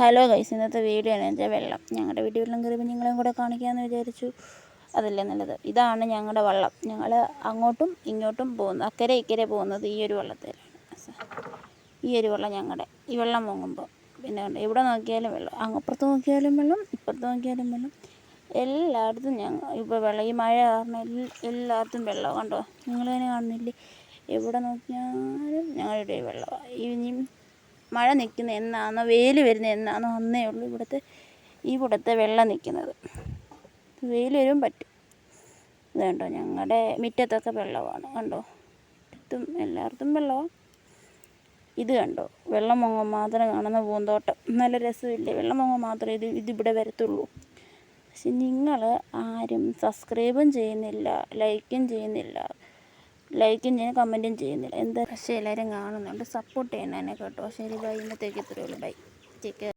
Hello guys ഇന്നത്തെ video എന്ന് വെച്ചാൽ വെള്ളം. ഞങ്ങളുടെ വീട്ടിൽ വെള്ളം കയറിയപ്പോൾ നിങ്ങളെയും കൂടെ കാണിക്കാമെന്ന് വിചാരിച്ചു. അതല്ലേ നല്ലത്. ഇതാണ് ഞങ്ങളുടെ വള്ളം. ഞങ്ങൾ അങ്ങോട്ടും ഇങ്ങോട്ടും പോകുന്നു അക്കരെ ഇക്കരെ പോകുന്നത് ഈ ഒരു വള്ളത്തിലാണ്. ഈ ഒരു വെള്ളം ഞങ്ങളുടെ ഈ വെള്ളം പൊങ്ങുമ്പോൾ പിന്നെ എവിടെ നോക്കിയാലും വെള്ളം. അങ്ങപ്പുറത്ത് നോക്കിയാലും വെള്ളം ഇപ്പുറത്ത് നോക്കിയാലും വെള്ളം. എല്ലായിടത്തും ഞങ്ങൾ ഇപ്പോൾ വെള്ളം ഈ മഴ കാരണം എല്ലായിടത്തും വെള്ളം. കണ്ടോ നിങ്ങൾ തന്നെ കാണുന്നില്ലേ? എവിടെ നോക്കിയാലും ഞങ്ങളുടെ വെള്ളമാണ് ഇനിയും മഴ നിൽക്കുന്ന എന്നാണോ വെയിൽ വരുന്ന എന്നാണോ അന്നേ ഉള്ളൂ ഇവിടുത്തെ ഇവിടുത്തെ വെള്ളം നിൽക്കുന്നത്. വെയിൽ വരും പറ്റും. ഇത് കണ്ടോ ഞങ്ങളുടെ മുറ്റത്തൊക്കെ വെള്ളമാണ്. കണ്ടോ മുറ്റത്തും എല്ലായിടത്തും വെള്ളമാണ് ഇത് കണ്ടോ വെള്ളം മുങ്ങാൻ മാത്രം കാണുന്ന പൂന്തോട്ടം. നല്ല രസമില്ലേ വെള്ളം മുങ്ങാൻ മാത്രമേ ഇത് ഇതിവിടെ വരത്തുള്ളൂ. പക്ഷെ നിങ്ങൾ ആരും സബ്സ്ക്രൈബും ചെയ്യുന്നില്ല ലൈക്കും ചെയ്യുന്നില്ല. ലൈക്കും ചെയ്യും കമന്റും ചെയ്യുന്നില്ല. എന്താ? പക്ഷേ എല്ലാവരും കാണുന്നുണ്ട്. സപ്പോർട്ട് ചെയ്യണം എന്നെ കേട്ടോ. ശരി ബൈ ഇന്നത്തേക്ക് ഇത്രയേ ഉള്ളൂ. Bye take